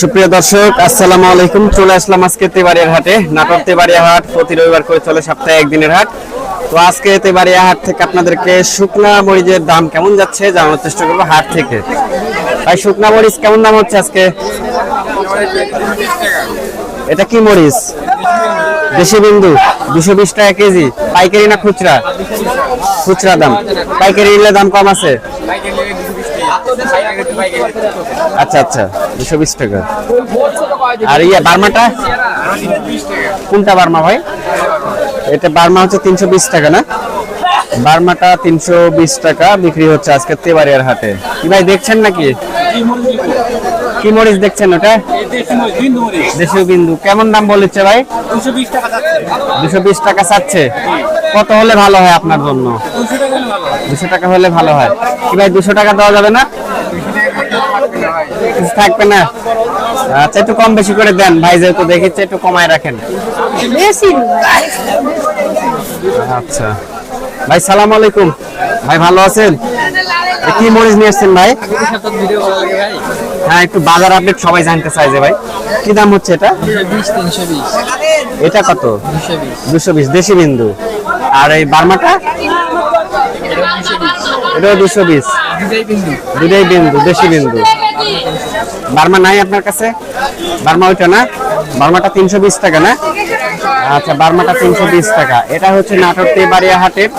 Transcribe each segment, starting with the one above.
সুপ্রিয় দর্শক, আসসালামু আলাইকুম। চলে আসলাম আজকে তেবাড়িয়ার হাটে। নাটোর তেবাড়িয়া হাট প্রতি রবিবার করে চলে সপ্তাহে একদিনের হাট। তো আজকে তেবাড়িয়া হাট থেকে আপনাদেরকে শুকনা মরিচের দাম কেমন যাচ্ছে জানানোর চেষ্টা করব হাট থেকে। ভাই, শুকনা মরিচ কেমন দাম হচ্ছে আজকে? এটা কি মরিচ? দেশি বিন্দু, দুশো বিশ টাকা কেজি। পাইকারি না খুচরা? খুচরা দাম। পাইকারি নিলে দাম কম আছে? আচ্ছা আচ্ছা দুশো বিশ টাকা। আর ইয়ে বার্মাটা? কোনটা বার্মা ভাই? এটা বার্মা হচ্ছে তিনশো বিশ টাকা, না? বার্মাটা তিনশো বিশ টাকা, বিক্রি হচ্ছে আজকে তেবাড়িয়ার হাটে। কি ভাই, দেখছেন নাকি? কি মরিচ দেখছেন ওটা? দেশীয় বিন্দু। কেমন দাম বলেছে ভাই? দুশো বিশ টাকা চাচ্ছে। কত হলে ভালো হয় আপনার জন্য? দুশো টাকা হলে ভালো হয়। কি ভাই, দুশো টাকা দেওয়া যাবে না? থাকবে না? আচ্ছা একটু কম বেশি করে দেন। ভাই যেহেতু দেখেছে একটু কমায় রাখেন। বেশি আচ্ছা। ভাই সালাম আলাইকুম। ভাই ভালো আছেন? কি মরিচ নিয়ে আসছেন ভাই? হ্যাঁ একটু বাজার আপডেট সবাই জানতে চাই যে ভাই। কি দাম হচ্ছে এটা? এটা কত? দুশো বিশ। দেশি বিন্দু। আর এই বার্মাটা? এটাও দুশো বিশ। দুটাই বিন্দু, দেশি বিন্দু। বার্মা নাই আপনার কাছে? বার্মা ওইটা না? বার্মাটা তিনশো বিশ টাকা না? আচ্ছা বার্মাটা তিনশো বিশ টাকা। এটা হচ্ছে নাটোর তেবাড়িয়া হাটের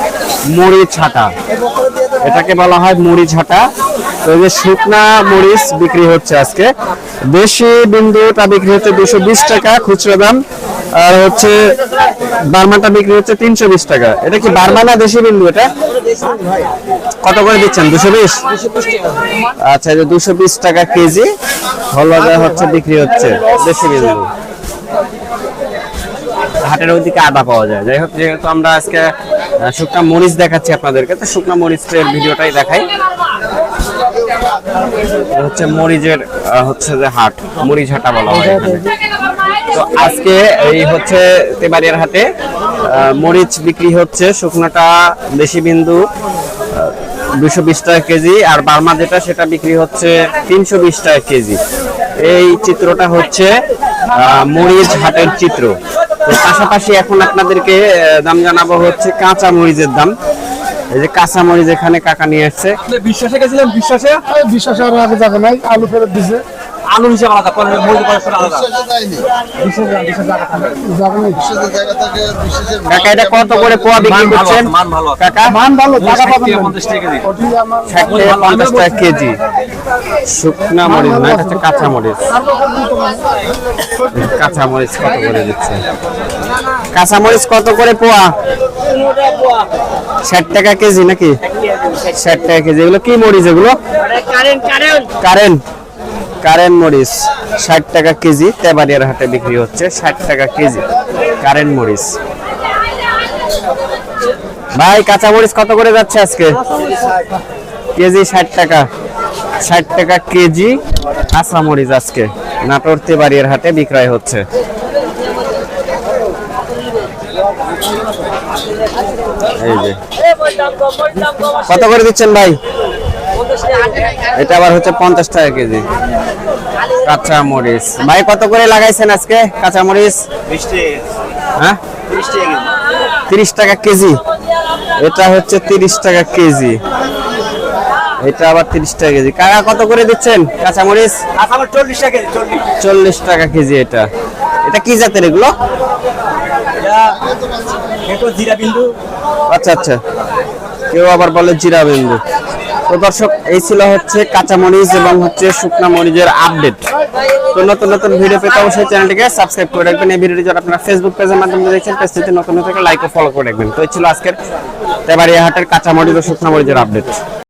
মরিচ হাটা। এটাকে বলা হয় হাটা। তো শুকনা মরিচ বিক্রি হচ্ছে আজকে। বিক্রি হচ্ছে দুশো বিশ টাকা, খুচরো দাম। আর হচ্ছে বার্মাটা বিক্রি হচ্ছে তিনশো বিশ টাকা। এটা কি দেশি বিন্দু এটা? কত করে দিচ্ছেন? দুশো আচ্ছা যে দুশো বিশ টাকা কেজি হলদে হচ্ছে বিক্রি হচ্ছে দেশি হাটের ওইদিকে আদা পাওয়া যায়। যাই হোক, যেহেতু আমরা আজকে শুকনা মরিচ দেখাচ্ছি আপনাদেরকে, তো শুকনা মরিচের ভিডিওটাই দেখাই। হচ্ছে মরিচের হচ্ছে যে হাট, মরিচ হাটা বলা হয় তো আজকে এই হচ্ছে তেবাড়িয়ার হাটে মরিচ বিক্রি হচ্ছে, শুকনোটা বিন্দু দুশো বিশ টাকা কেজি, আর বার্মা যেটা, সেটা বিক্রি হচ্ছে তিনশো বিশ টাকা কেজি। এই চিত্রটা হচ্ছে মরিচ হাটের চিত্র। পাশাপাশি এখন আপনাদেরকে দাম জানাব হচ্ছে কাঁচা মরিচের দাম। এই যে কাঁচামরিচ এখানে কাকা নিয়ে আসছে। বিশ্বাসে গেছিলাম বিশ্বাসে? বিশ্বাসে আর আগে যাবে নাই। আলু ফেরত দিছে। আলু হিসেবে আলাদা মরিচ পরে আলাদা। কাকা এটা কত করে পোয়া বিক্রি ভালো করছেন? মান ভালো কাকা? মান ভালো টাকা পাবেন থেকে না। পঞ্চাশ টাকা কেজি। ওটি আমার ষাট থেকে পঞ্চাশ টাকা কেজি। শুকনা মরিচ না এটা হচ্ছে কাঁচা মরিচ। কাঁচা মরিচ কত করে দিচ্ছে? কাঁচা মরিচ কত করে পোয়া? ষাট টাকা কেজি নাকি? ষাট টাকা কেজি। এগুলো কি মরিচ এগুলো? কারেন্ট। কারেন্ট। মরিচ ষাট টাকা কেজি, তেবাড়িয়ার হাটে বিক্রি হচ্ছে ষাট টাকা কেজি কারেন্ট মরিচ। ভাই, কাঁচা মরিচ কত করে যাচ্ছে আজকে? কেজি ষাট টাকা ষাট টাকা কেজি কাঁচা মরিচ আজকে, নাটোর তেবাড়িয়ার হাটে বিক্রয় হচ্ছে। এই যে। কত করে দিচ্ছেন ভাই? এটা আবার হচ্ছে পঞ্চাশ টাকা কেজি। কাঁচা মরিচ ভাই কত করে লাগাইছেন আজকে কাঁচা মরিচ হ্যাঁ? তিরিশ টাকা কেজি। এটা হচ্ছে তিরিশ টাকা কেজি। এটা আবার তিরিশ টাকা কেজি। কাকা কত করে দিচ্ছেন কাঁচা মরিচ চল্লিশ টাকা কেজি, চল্লিশ। টাকা কেজি এটা। এটা কি জাতের এগুলো? আচ্ছা আচ্ছা। কেউ আবার বলে জিরা বিন্দু। তো দর্শক, এই ছিল হচ্ছে কাঁচা মরিচ এবং হচ্ছে শুকনা মরিচের আপডেট। তো নতুন নতুন ভিডিও পেতে অবশ্যই চ্যানেলটিকে সাবস্ক্রাইব করে রাখবেন। এই ভিডিওটি যারা আপনারা ফেসবুক পেজের মাধ্যমে দেখছেন পেজটিতে নতুন নতুন লাইক ও ফলো করে রাখবেন। তো এই ছিল আজকের তেবাড়িয়া হাটের কাঁচা মরিচ ও শুকনা মরিচের আপডেট